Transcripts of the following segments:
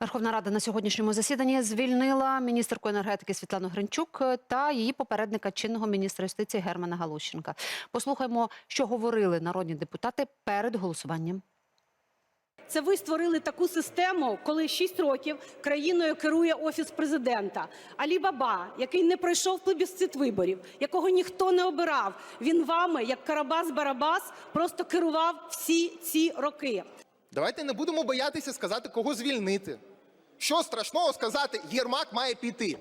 Верховна Рада на сьогоднішньому засіданні звільнила міністерку енергетики Світлану Гринчук та її попередника чинного міністра юстиції Германа Галущенка. Послухаймо, що говорили народні депутати перед голосуванням. Це ви створили таку систему, коли 6 років країною керує офіс президента. Алі Баба, який не пройшов плебісцит виборів, якого ніхто не обирав. Він вами, як Карабас-Барабас, просто керував всі ці роки. Давайте не будемо боятися сказати, кого звільнити. Що страшного сказати, Єрмак має піти.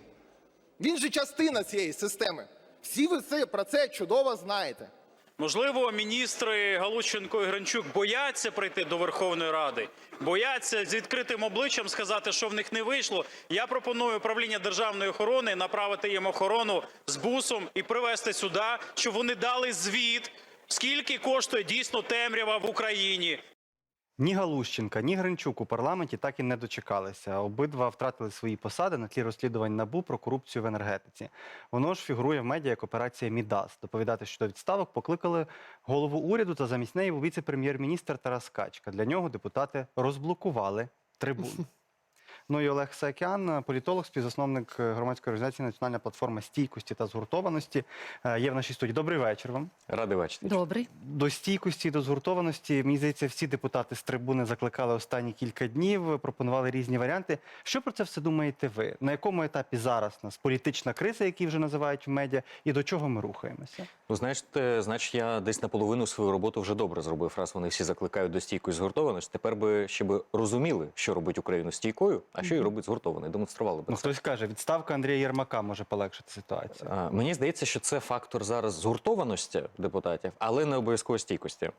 Він же частина цієї системи. Всі ви це, про це чудово знаєте. Можливо, міністри Галущенко і Гранчук бояться прийти до Верховної Ради, бояться з відкритим обличчям сказати, що в них не вийшло. Я пропоную управління державної охорони направити їм охорону з бусом і привезти сюди, щоб вони дали звіт, скільки коштує дійсно темрява в Україні, Ні Галущенка, ні Гринчук у парламенті так і не дочекалися. Обидва втратили свої посади на тлі розслідувань НАБУ про корупцію в енергетиці. Воно ж фігурує в медіа як операція Мідас. Доповідати щодо відставок покликали голову уряду та замість неї віце-прем'єр-міністр Тарас Качка. Для нього депутати розблокували трибуну. Ну і Олег Саакян, політолог, співзасновник е, громадської організації Національна платформа стійкості та згуртованості. е, Є в нашій студії. Добрий вечір вам. Радий бачити. Добрий. До стійкості, до згуртованості, мені здається, всі депутати з трибуни закликали останні кілька днів, пропонували різні варіанти. Що про це все думаєте ви? На якому етапі зараз нас політична криза, які вже називають в медіа, і до чого ми рухаємося? Ну, знаєте, значить, я десь наполовину свою роботу вже добре зробив. Раз вони всі закликають до стійкої згуртованості. Тепер би ще би розуміли, що робить Україну стійкою, а що її робить згуртованою. Демонстрували би Ну це. хтось каже, відставка Андрія Єрмака може полегшити ситуацію. А, Мені здається, що це фактор зараз згуртованості депутатів, але не обов'язково стійкості.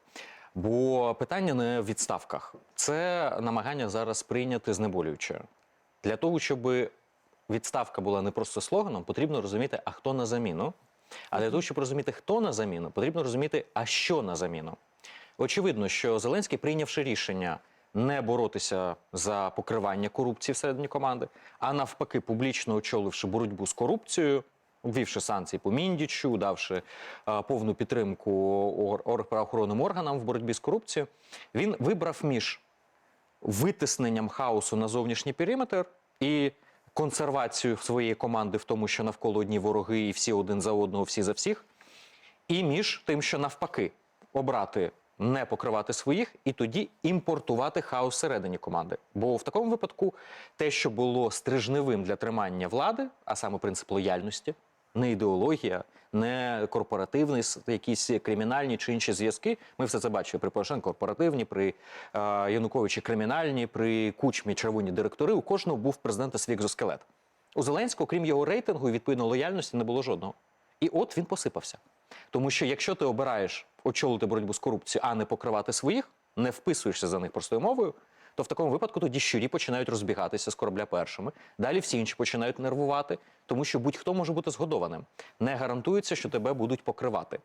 Бо питання не в відставках, це намагання зараз прийняти знеболююче. Для того, щоб відставка була не просто слоганом, потрібно розуміти, а хто на заміну. А для того, щоб розуміти, хто на заміну, потрібно розуміти, а що на заміну. Очевидно, що Зеленський, прийнявши рішення не боротися за покривання корупції всередині команди, а навпаки, публічно очоливши боротьбу з корупцією, ввівши санкції по Міндічу, давши е, повну підтримку ор- ор- правоохоронним органам в боротьбі з корупцією, він вибрав між витисненням хаосу на зовнішній периметр і консервацією своєї команди в тому, що навколо одні вороги і всі один за одного, всі за всіх, і між тим, що навпаки, обрати не покривати своїх і тоді імпортувати хаос всередині команди. Бо в такому випадку те, що було стрижневим для тримання влади, а саме принцип лояльності, не ідеологія, не корпоративні якісь кримінальні чи інші зв'язки. Ми все це бачили при Порошенко корпоративні, при е, Януковичі кримінальні, при Кучмі червоні директори. У кожного був президента свій екзоскелет. У Зеленського, крім його рейтингу відповідно лояльності, не було жодного. І от він посипався. Тому що якщо ти обираєш очолити боротьбу з корупцією, а не покривати своїх, не вписуєшся за них простою мовою, то в такому випадку тоді щурі починають розбігатися з корабля першими. Далі всі інші починають нервувати, тому що будь-хто може бути згодованим. Не гарантується, що тебе будуть покривати.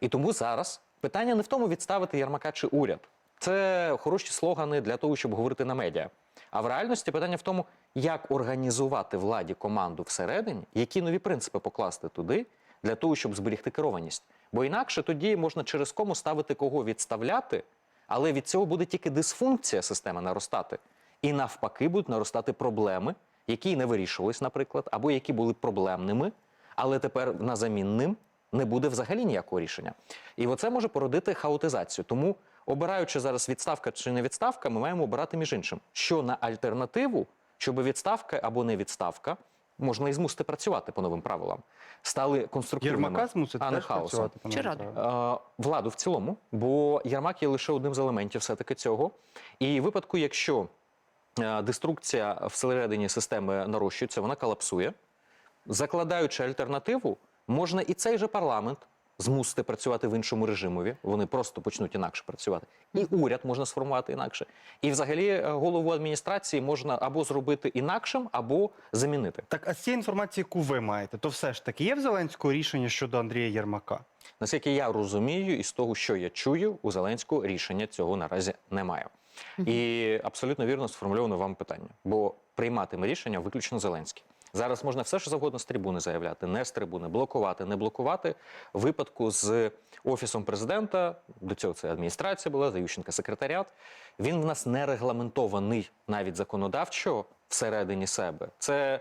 І тому зараз питання не в тому, відставити Ярмака чи уряд. Це хороші слогани для того, щоб говорити на медіа. А в реальності питання в тому, як організувати владі команду всередині, які нові принципи покласти туди, для того, щоб зберігти керованість. Бо інакше тоді можна через кому ставити кого відставляти, але від цього буде тільки дисфункція системи наростати. І навпаки будуть наростати проблеми, які не вирішувались, наприклад, або які були проблемними, але тепер на замін ним не буде взагалі ніякого рішення. І оце може породити хаотизацію. Тому, обираючи зараз відставка чи не відставка, ми маємо обирати між іншим, що на альтернативу, щоб відставка або не відставка можна і змусити працювати по новим правилам, стали конструктивними, а не хаосу. хаосом. Чи раду? Е, владу в цілому, бо Ярмак є лише одним з елементів все-таки цього. І в випадку, якщо е, деструкція всередині системи нарощується, вона колапсує, закладаючи альтернативу, можна і цей же парламент змусити працювати в іншому режимові. Вони просто почнуть інакше працювати. І уряд можна сформувати інакше. І взагалі е, голову адміністрації можна або зробити інакшим, або замінити. Так, а з цієї інформації, яку ви маєте, то все ж таки є в Зеленського рішення щодо Андрія Єрмака? Наскільки я розумію, і з того, що я чую, у Зеленського рішення цього наразі немає. І абсолютно вірно сформульовано вам питання, бо прийматиме рішення виключно Зеленський. Зараз можна все, що завгодно з трибуни заявляти, не з трибуни, блокувати, не блокувати. В випадку з офісом президента, до цього це адміністрація була, за Ющенка секретаріат. Він в нас не регламентований навіть законодавчо всередині себе. Це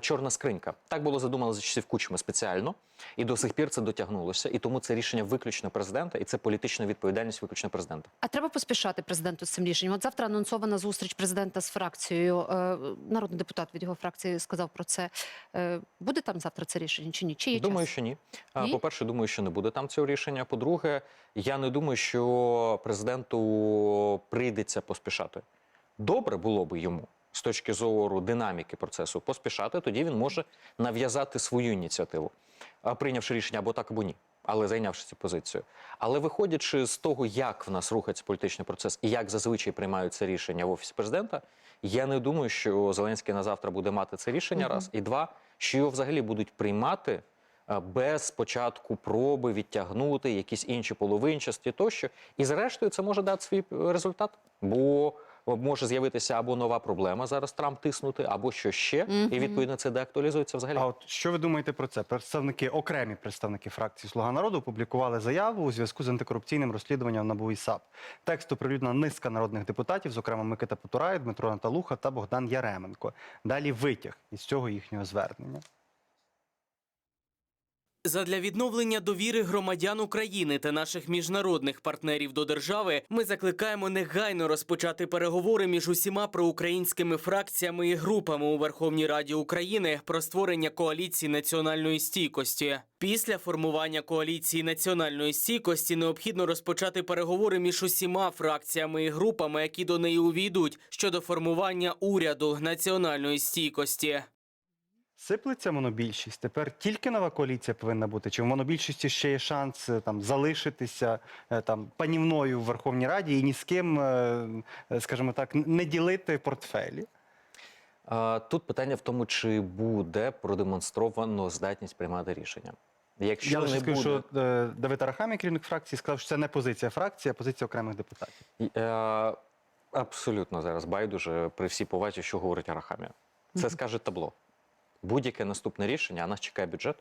чорна скринька. Так було задумано за часів Кучми спеціально, і до сих пір це дотягнулося. І тому це рішення виключно президента, і це політична відповідальність виключно президента. А треба поспішати президенту з цим рішенням. От завтра анонсована зустріч президента з фракцією. Е, Народний депутат від його фракції сказав про це. Е, Буде там завтра це рішення чи ні? Чи є Думаю, час? що ні. А, Ні? По-перше, думаю, що не буде там цього рішення. По-друге, я не думаю, що президенту прийдеться поспішати. Добре було би йому з точки зору динаміки процесу поспішати, тоді він може нав'язати свою ініціативу, прийнявши рішення або так, або ні. Але зайнявши цю позицію. Але виходячи з того, як в нас рухається політичний процес і як зазвичай приймаються рішення в офісі президента, я не думаю, що Зеленський на завтра буде мати це рішення. Раз і два, що його взагалі будуть приймати без спочатку проби відтягнути якісь інші половинчасті тощо. І зрештою це може дати свій е, результат, бо може з'явитися або нова проблема зараз Трамп тиснути, або що ще, і відповідно це деактуалізується взагалі. А от що ви думаєте про це? Представники, окремі представники фракції Слуга народу опублікували заяву у зв'язку з антикорупційним розслідуванням НАБУ і САП. Текст оприлюднена низка народних депутатів, зокрема Микита Потурай, Дмитро Наталуха та Богдан Яременко. Далі витяг із цього їхнього звернення. Задля відновлення довіри громадян України та наших міжнародних партнерів до держави ми закликаємо негайно розпочати переговори між усіма проукраїнськими фракціями і групами у Верховній Раді України про створення коаліції національної стійкості. Після формування коаліції національної стійкості необхідно розпочати переговори між усіма фракціями і групами, які до неї увійдуть, щодо формування уряду національної стійкості. Сиплеться монобільшість. Тепер тільки нова коаліція повинна бути. Чи в монобільшості ще є шанс е, там залишитися е, там панівною в Верховній Раді і ні з ким, е, скажімо так, не ділити портфелі? Тут питання в тому, чи буде продемонстровано здатність приймати рішення. Якщо Я лише не скажу, буде, що Давид Арахамія, керівник фракції, сказав, що це не позиція фракції, а позиція окремих депутатів. Абсолютно зараз байдуже при всій повазі, що говорить Арахамія. Це скаже табло. Будь-яке наступне рішення, а нас чекає бюджет,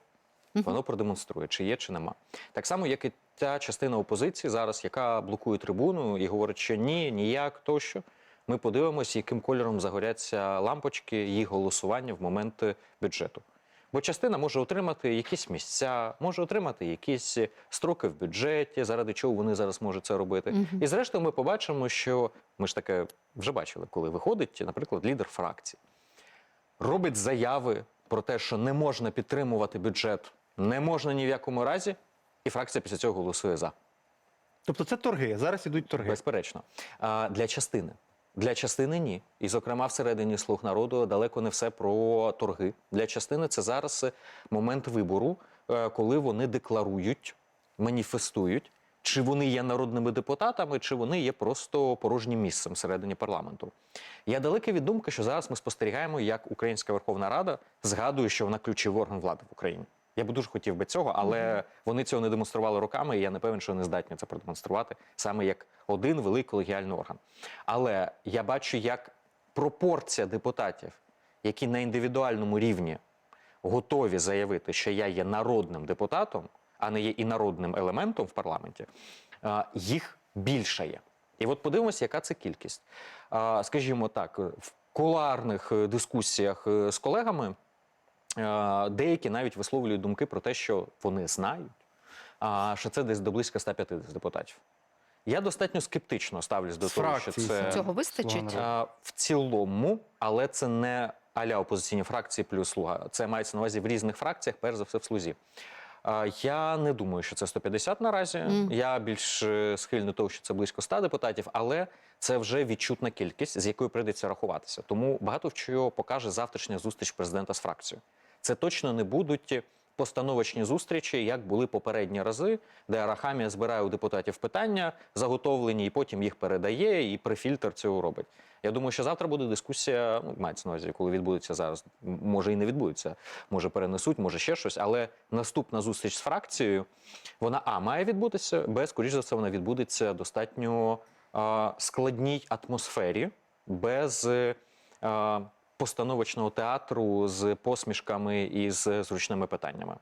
воно продемонструє, чи є, чи нема. Так само, як і та частина опозиції зараз, яка блокує трибуну і говорить, що ні, ніяк тощо. Ми подивимося, яким кольором загоряться лампочки їх голосування в момент бюджету. Бо частина може отримати якісь місця, може отримати якісь строки в бюджеті, заради чого вони зараз можуть це робити. І зрештою ми побачимо, що ми ж таке вже бачили, коли виходить, наприклад, лідер фракції, робить заяви про те, що не можна підтримувати бюджет, не можна ні в якому разі, і фракція після цього голосує за. Тобто це торги. Зараз ідуть торги. Безперечно. А для частини. Для частини ні. І, зокрема, всередині слуг народу далеко не все про торги. Для частини це зараз момент вибору, е, коли вони декларують, маніфестують, чи вони є народними депутатами, чи вони є просто порожнім місцем всередині парламенту. Я далекий від думки, що зараз ми спостерігаємо, як Українська Верховна Рада згадує, що вона ключовий орган влади в Україні. Я б дуже хотів би цього, але вони цього не демонстрували роками, і я не певен, що вони здатні це продемонструвати саме як один великий колегіальний орган. Але я бачу, як пропорція депутатів, які на індивідуальному рівні готові заявити, що я є народним депутатом, а не є і народним елементом в парламенті, їх більше є. І от подивимося, яка це кількість. Скажімо так, в кулуарних е, дискусіях е, з колегами деякі навіть висловлюють думки про те, що вони знають, що це десь до близько 150 депутатів. Я достатньо скептично ставлюсь до того, що це. Цього вистачить? В цілому, але це не аля опозиційні фракції плюс слуга. Це мається на увазі в різних фракціях, перш за все в слузі. Я не думаю, що це 150 наразі. Я більш е, схильний того, що це близько 100 депутатів, але це вже відчутна кількість, з якою прийдеться рахуватися. Тому багато в чого покаже завтрашня зустріч президента з фракцією. Це точно не будуть постановочні зустрічі, як були попередні рази, де Арахамія збирає у депутатів питання, заготовлені, і потім їх передає, і префільтр цього робить. Я думаю, що завтра буде дискусія, ну, мається на увазі, коли відбудеться зараз, може і не відбудеться, може перенесуть, може ще щось, але наступна зустріч з фракцією, вона А має відбутися, Б, скоріш за все, вона відбудеться достатньо а, складній атмосфері, без а, постановочного театру з посмішками і з зручними питаннями.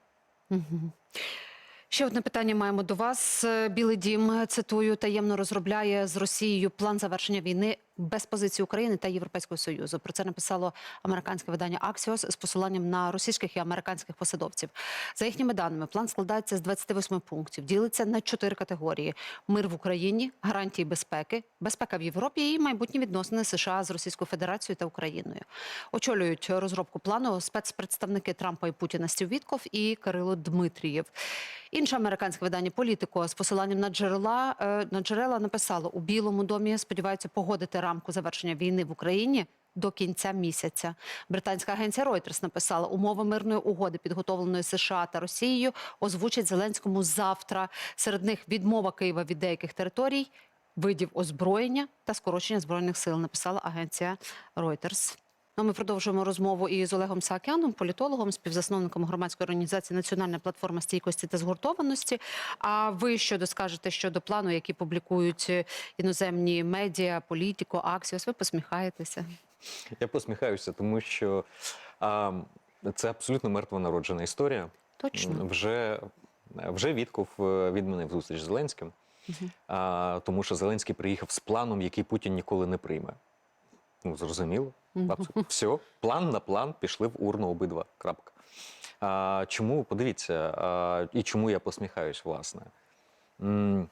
Ще одне питання маємо до вас. Е, Білий дім цитую таємно розробляє з Росією план завершення війни без позиції України та Європейського союзу. Про це написало американське видання Axios з посиланням на російських і американських посадовців. За їхніми даними, план складається з 28 пунктів, ділиться на чотири категорії: мир в Україні, гарантії безпеки, безпека в Європі і майбутні відносини США з Російською Федерацією та Україною. Очолюють розробку плану спецпредставники Трампа і Путіна Стів Вітков і Кирило Дмитрієв. Інше американське видання Політико з посиланням на джерела е, на джерела написало у Білому домі. Сподіваються погодити рамку завершення війни в Україні. До кінця місяця британська агенція Reuters написала умови мирної угоди, підготовленої США та Росією, озвучать Зеленському завтра. Серед них відмова Києва від деяких територій, видів озброєння та скорочення збройних сил. Написала агенція Reuters. Ну, ми продовжуємо розмову із Олегом Саакяном, політологом, співзасновником громадської організації Національна платформа стійкості та згуртованості. А ви що доскажете щодо плану, який публікують е, іноземні медіа, політико, Аксіос? Ви посміхаєтеся? Я посміхаюся, тому що а, це абсолютно мертвонароджена історія. Точно. Вже, вже Вітков е, відмінив зустріч з Зеленським, а, тому що Зеленський приїхав з планом, який Путін ніколи не прийме. Ну, зрозуміло. Абсолютно. Все, план на план пішли в урну обидва. Крапка. А, чому, подивіться, а, і чому я посміхаюсь, власне. М,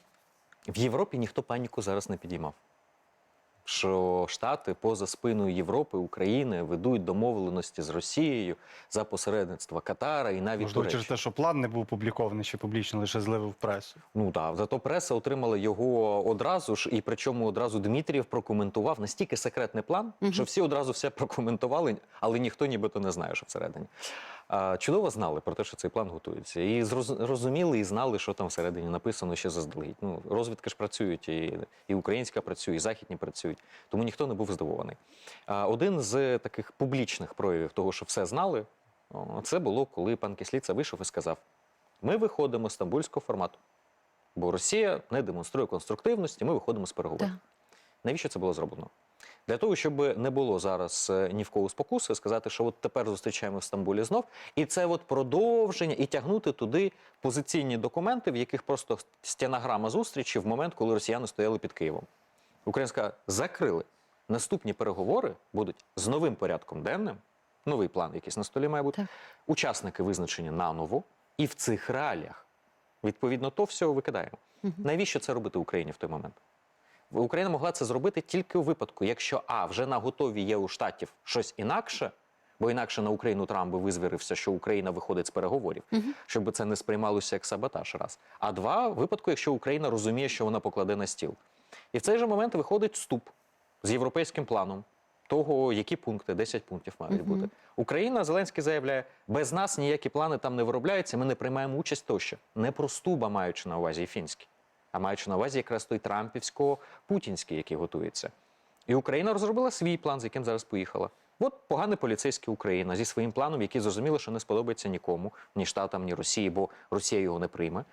В Європі ніхто паніку зараз не підіймав. Що Штати поза спиною Європи, України ведуть домовленості з Росією за посередництва Катара і навіть Можливо, Туреччини. через те, що план не був опублікований ще публічно, лише зливи в пресу. Ну так, зато преса отримала його одразу ж, і причому одразу Дмитрієв прокоментував настільки секретний план, що всі одразу все прокоментували, але ніхто нібито не знає, що всередині. Чудово знали про те, що цей план готується. І розуміли і знали, що там всередині написано ще заздалегідь. Ну, розвідки ж працюють, і, і українська працює, і західні працюють. Тому ніхто не був здивований. Один з таких публічних проявів того, що все знали, це було, коли пан Кисліца вийшов і сказав: ми виходимо з стамбульського формату. Бо Росія не демонструє конструктивності, ми виходимо з переговорів. Навіщо це було зроблено? Для того, щоб не було зараз е, ні в кого спокуси, сказати, що от тепер зустрічаємо в Стамбулі знов, і це от продовження, і тягнути туди позиційні документи, в яких просто стенограма зустрічі в момент, коли росіяни стояли під Києвом. Українська закрили. Наступні переговори будуть з новим порядком денним. Новий план, якийсь на столі має бути. Так. Учасники визначені наново, і в цих реаліях відповідно то все викидаємо. Навіщо це робити Україні в той момент? Україна могла це зробити тільки у випадку, якщо а вже на готові є у штатів щось інакше, бо інакше на Україну Трамп би визвірився, що Україна виходить з переговорів, щоб це не сприймалося як саботаж. Раз. А два випадку, якщо Україна розуміє, що вона покладе на стіл. І в цей же момент виходить вступ з європейським планом. Того, які пункти, 10 пунктів мають бути. Україна, Зеленський заявляє, без нас ніякі плани там не виробляються, ми не приймаємо участь тощо. Не про стуба маючи на увазі і фінський, а маючи на увазі якраз той трампівсько-путінський, який готується. І Україна розробила свій план, з яким зараз поїхала. От погане поліцейське Україна зі своїм планом, який зрозуміло, що не сподобається нікому, ні Штатам, ні Росії, бо Росія його не прийме.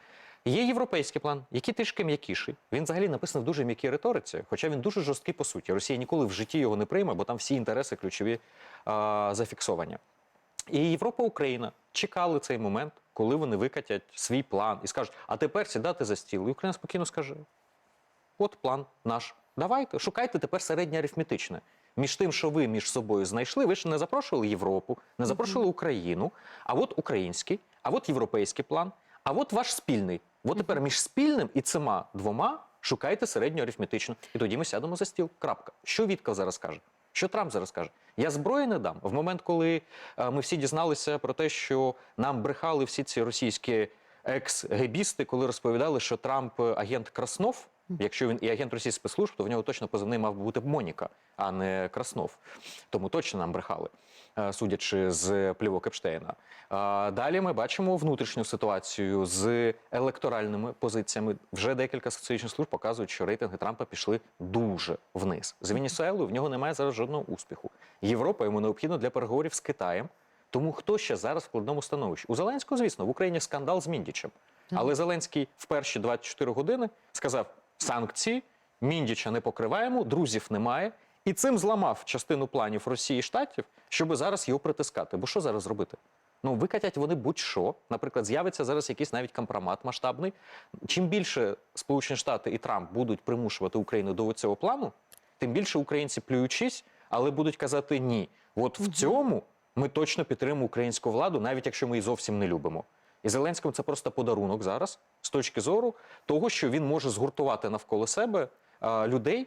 Є європейський план, який трішки м'якіший. Він взагалі написаний в дуже м'якій риториці, хоча він дуже жорсткий по суті. Росія ніколи в житті його не прийме, бо там всі інтереси ключові а, зафіксовані. І Європа, Україна чекали цей момент, коли вони викатять свій план і скажуть, а тепер сідати за стіл. І Україна спокійно скаже: от план наш. Давайте, шукайте тепер середнє арифметичне. Між тим, що ви між собою знайшли, ви ж не запрошували Європу, не запрошували Україну, а от український, а от європейський план, а от ваш спільний. От тепер між спільним і цими двома шукайте середню арифметичну. І тоді ми сядемо за стіл. Крапка. Що Вітков зараз каже? Що Трамп зараз каже? Я зброї не дам. В момент, коли е, ми всі дізналися про те, що нам брехали всі ці російські екс-гебісти, коли розповідали, що Трамп е, агент Краснов. Якщо він і агент російських спецслужб, то в нього точно позивний мав би бути Моніка, а не Краснов. Тому точно нам брехали, е, судячи з плівок Епштейна. Далі ми бачимо внутрішню ситуацію з електоральними позиціями. Вже декілька соціологічних служб показують, що рейтинги Трампа пішли дуже вниз. З Венесуелою в нього немає зараз жодного успіху. Європа йому необхідно для переговорів з Китаєм. Тому хто ще зараз в складному становищі? У Зеленського, звісно, в Україні скандал з Міндічем. Але Зеленський в перші 24 години сказав: санкції, Міндіча не покриваємо, друзів немає. І цим зламав частину планів Росії і Штатів, щоб зараз його притискати. Бо що зараз робити? Ну, викатять вони будь-що. Наприклад, з'явиться зараз якийсь навіть компромат масштабний. Чим більше Сполучені Штати і Трамп будуть примушувати Україну до цього плану, тим більше українці плюючись, але будуть казати ні. От в цьому ми точно підтримуємо українську владу, навіть якщо ми її зовсім не любимо. І Зеленському це просто подарунок зараз з точки зору того, що він може згуртувати навколо себе а, людей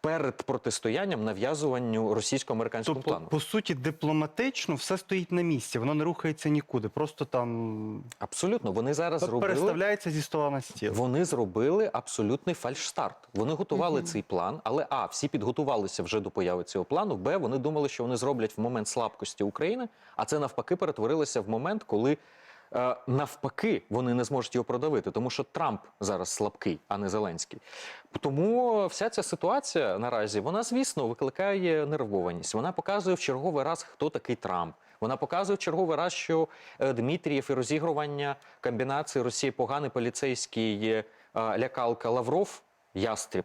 перед протистоянням нав'язуванню російсько-американському Тобто, плану. по суті, дипломатично все стоїть на місці, воно не рухається нікуди. Просто там Абсолютно, вони зараз зробили. переставляється зі стола на стіл. Вони зробили абсолютний фальшстарт. Вони готували цей план, але а всі підготувалися вже до появи цього плану. Б вони думали, що вони зроблять в момент слабкості України, а це навпаки перетворилося в момент, коли. Е, Навпаки, вони не зможуть його продавити, тому що Трамп зараз слабкий, а не Зеленський. Тому вся ця ситуація наразі вона, звісно, викликає нервованість. Вона показує в черговий раз, хто такий Трамп. Вона показує в черговий раз, що е, Дмитрієв і розігрування комбінації Росії поганий поліцейський е, лякалка Лавров, ястріб.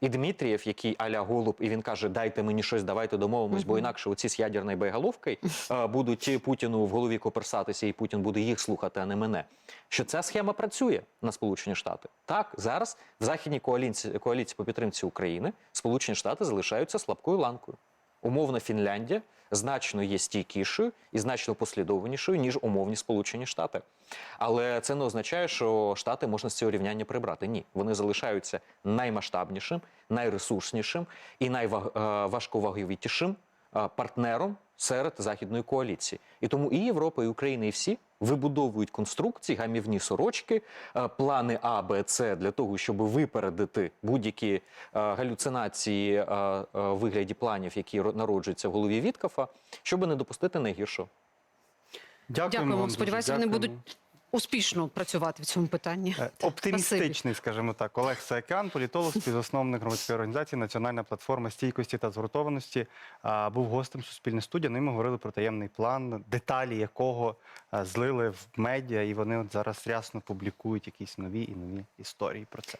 І Дмитрієв, який аля голуб, і він каже: дайте мені щось, давайте домовимось, бо інакше оці з ядерною боєголовкою е, будуть Путіну в голові коперсатися, і Путін буде їх слухати, а не мене. Що ця схема працює на Сполучені Штати? Так, зараз в західній коаліції, коаліції по підтримці України Сполучені Штати залишаються слабкою ланкою. Умовна Фінляндія значно є стійкішою і значно послідовнішою, ніж умовні Сполучені Штати. Але це не означає, що Штати можна з цього рівняння прибрати. Ні, вони залишаються наймасштабнішим, найресурснішим і найважковаговітішим е, партнером серед західної коаліції. І тому і Європа, і Україна, і всі вибудовують конструкції, гамівні сорочки, е, плани А, Б, С для того, щоб випередити будь-які е, галюцинації е, в вигляді планів, які народжуються в голові Віткафа, щоб не допустити найгіршого. Дякуємо. Дякуємо. Сподіваюся, вони будуть успішно працювати в цьому питанні. Е, Оптимістичний, скажімо так, Олег Саакян, політолог, співзасновник громадської організації Національна платформа стійкості та згуртованості, був гостем Суспільне студія. Ну і ми говорили про таємний план, деталі якого злили в медіа, і вони от зараз рясно публікують якісь нові і нові історії про це.